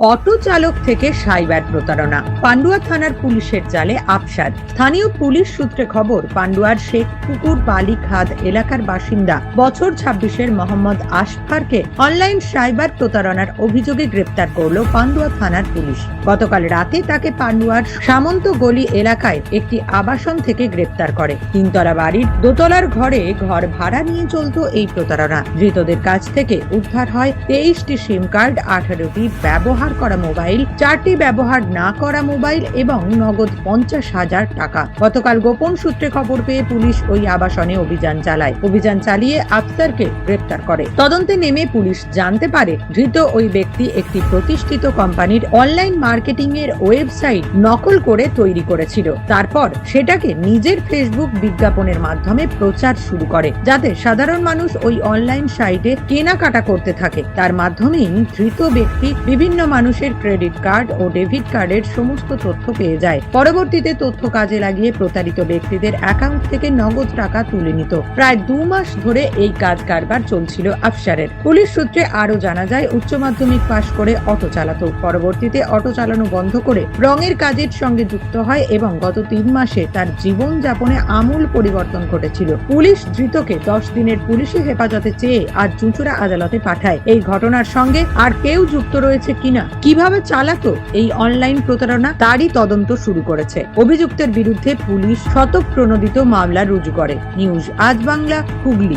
Auto চালক থেকে cyber প্রতারণা। পান্ডুয়া থানার পুলিশের জালে আফসার। স্থানীয় পুলিশ সূত্রে খবর, পান্ডুয়ার শেখ পুকুর বালিখাদ এলাকার বাসিন্দা বছর ছাব্বিশের মোহাম্মদ আশফারকে অনলাইন সাইবার প্রতারণার অভিযোগে গ্রেপ্তার করল পান্ডুয়া থানার পুলিশ। গতকাল রাতে তাকে পান্ডুয়ার সামন্ত গলি এলাকায় একটি আবাসন থেকে গ্রেপ্তার করে। তিনতলা বাড়ির দোতলার ঘরে ঘর ভাড়া নিয়ে চলত এই প্রতারণা। ধৃতদের কাছ থেকে উদ্ধার হয় তেইশটি সিম কার্ড, আঠারোটি ব্যবহার করা মোবাইল, চারটি ব্যবহার না করা মোবাইল এবং নগদ পঞ্চাশ হাজার টাকা। গতকাল গোপন সূত্রে খবর পেয়ে পুলিশ ওই আবাসনে অভিযান চালায়। অভিযান চালিয়ে আফসারকে গ্রেপ্তার করে। তদন্তে নেমে পুলিশ জানতে পারে, ধৃত ওই ব্যক্তি একটি প্রতিষ্ঠিত কোম্পানির অনলাইন মার্কেটিং এর ওয়েবসাইট নকল করে তৈরি করেছিল। তারপর সেটাকে নিজের ফেসবুক বিজ্ঞাপনের মাধ্যমে প্রচার শুরু করে, যাতে সাধারণ মানুষ ওই অনলাইন সাইটে কেনাকাটা করতে থাকে। তার মাধ্যমেই ধৃত ব্যক্তি বিভিন্ন মানুষের ক্রেডিট কার্ড ও ডেবিট কার্ডের সমস্ত তথ্য পেয়ে যায়। পরবর্তীতে তথ্য কাজে লাগিয়ে প্রতারিত ব্যক্তিদের অ্যাকাউন্ট থেকে নগদ টাকা তুলে নিত। প্রায় দু মাস ধরে এই কাজ কারবার চলছিল আফসারের পুলিশ সূত্রে আরও জানা যায়, উচ্চ মাধ্যমিক পাশ করে অটো চালাতো। পরবর্তীতে অটো চালানো বন্ধ করে রঙের কাজের সঙ্গে যুক্ত হয় এবং গত তিন মাসে তার জীবন যাপনে আমূল পরিবর্তন ঘটেছিল। পুলিশ ধৃতকে দশ দিনের পুলিশি হেফাজতে চেয়ে আজ চুঁচুড়া আদালতে পাঠায়। এই ঘটনার সঙ্গে আর কেউ যুক্ত রয়েছে কিনা কীভাবে চালাতো এই অনলাইন প্রতারণা? তারই তদন্ত শুরু করেছে। অভিযুক্তের বিরুদ্ধে পুলিশ শতক প্রণোদিত মামলা রুজু করে। নিউজ আজ বাংলা, হুগলি।